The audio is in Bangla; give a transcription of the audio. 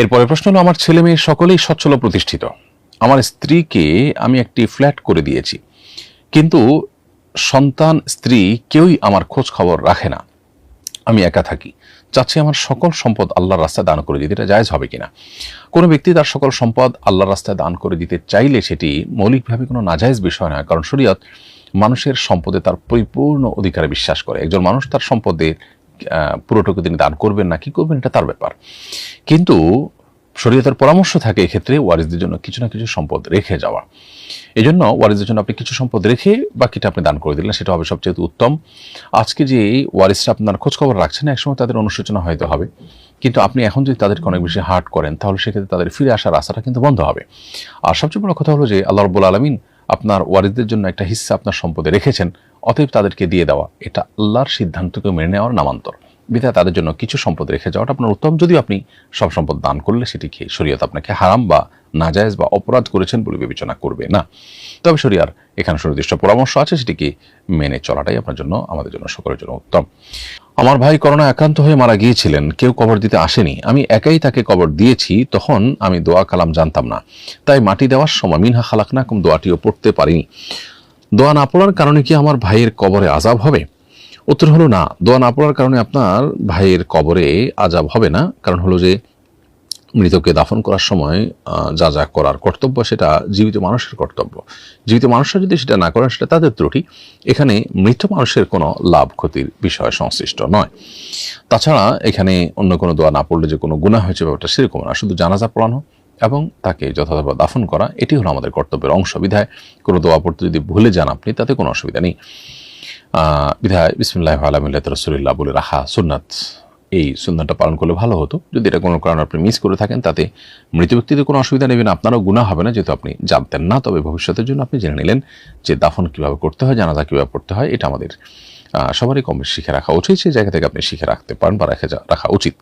এরপরে প্রশ্ন হলো, আমার ছেলে মেয়ে সকলেই সচ্ছল প্রতিষ্ঠিত। আমার স্ত্রীকে আমি একটি ফ্ল্যাট করে দিয়েছি। কিন্তু সন্তান, স্ত্রী কেউই আমার খোঁজ খবর রাখে না। আমি একা থাকি। চাচ্ছি আমার সকল সম্পদ আল্লাহর রাস্তায় দান করে দিতে। এটা জায়জ হবে কিনা? কোনো ব্যক্তি তার সকল সম্পদ আল্লাহর রাস্তায় দান করে দিতে চাইলে সেটি মৌলিকভাবে কোনো নাজায়জ বিষয় নয়, কারণ শরীয়ত মানুষের সম্পদে তার পরিপূর্ণ অধিকারে বিশ্বাস করে। একজন মানুষ তার সম্পদের পুরোটুকু তিনি দান করবেন না, কি করবেন এটা তার ব্যাপার। কিন্তু শরীয়তের পরামর্শ থাকে এক্ষেত্রে ওয়ারিসদের জন্য কিছু না কিছু সম্পদ রেখে যাওয়া। এই জন্য ওয়ারিসদের জন্য আপনি কিছু সম্পদ রেখে বাকিটা আপনি দান করে দিলেন, সেটা হবে সবচেয়ে উত্তম। আজকে যে ওয়ারিসরা আপনার খোঁজখবর রাখছেন একসময় তাদের অনুশোচনা হয়তো হবে। কিন্তু আপনি এখন যদি তাদেরকে অনেক বেশি হার্ট করেন, তাহলে সেক্ষেত্রে তাদের ফিরে আসার আশাটা কিন্তু বন্ধ হবে। আর সবচেয়ে বড় কথা হলো যে আল্লাহ রব্বুল আলমিন আপনার ওয়ারিসদের জন্য একটা হিস্সা আপনার সম্পদে রেখেছেন, অতএব তাদেরকে দিয়ে দেওয়া। এটা আল্লাহর সিদ্ধান্তকে মেনে নেওয়ার নামান্তর। বিধায় তাদের জন্য কিছু সম্পদ রেখে যাওয়াটা আপনার উত্তম। যদিও আপনি সব সম্পদ দান করলে সেটিকে শরীয়ত আপনাকে হারাম বা নাজায়েজ বা অপরাধ করেছেন বলে বিবেচনা করবে না। তবে শরিয়ার এখানে সুনির্দিষ্ট পরামর্শ আছে সেটিকে মেনে চলাটাই আপনার জন্য, আমাদের জন্য সকলের জন্য উত্তম। আমার ভাই করোনা একান্ত হয়ে মারা গিয়েছিলেন, কেউ কবর দিতে আসেনি। আমি একাই তাকে কবর দিয়েছি, তখন আমি দোয়া কালাম জানতাম না। তাই মাটি দেওয়ার সময় মিনহা খালাক না কোন দোয়াটিও পড়তে পারিনি। দোয়া না পড়ার কারণে কি আমার ভাইয়ের কবরে আজাব হবে? উত্তর হলো না। দোয়া না পড়ার কারণে আপনার ভাইয়ের কবরে আজাব হবে না। কারণ হলো যে মৃতকে দাফন করার সময় যা যা করার কর্তব্য সেটা জীবিত মানুষের কর্তব্য। জীবিত মানুষরা যদি সেটা না করেন, সেটা তাদের ত্রুটি। এখানে মৃত মানুষের কোনো লাভ ক্ষতির বিষয় সংশ্লিষ্ট নয়। তাছাড়া এখানে অন্য কোনো দোয়া না পড়লে যে কোনো গুণা হয়েছে, ব্যাপারটা সেরকম না। শুধু জানাজা পড়ানো এবং তাকে যথাযথ দাফন করা, এটি হলো আমাদের কর্তব্যের অংশ। বিধায় কোনো দোয়া পড়তে যদি ভুলে যান আপনি, তাতে কোনো অসুবিধা নেই। বিধায় বিসমুল্লাহ আলমুল্লাহ রসুলিল্লাহ বলে রাখা সুন্নাত। এই সুন্নাতটা পালন করলে ভালো হতো। যদি এটা কোনো কারণে আপনি মিস করে থাকেন, তাতে মৃত ব্যক্তিদের কোনো অসুবিধা নেবেন, আপনারও গুণা হবে না, যেহেতু আপনি জানতেন না, তবে ভবিষ্যতের জন্য আপনি জেনে নিলেন যে দাফন কীভাবে করতে হয়, জানাজা কীভাবে পড়তে হয়, এটা আমাদের সবারই কম শিখে রাখা উচিত, সেই জায়গা থেকে আপনি শিখে রাখতে পারেন বা রাখা রাখা উচিত।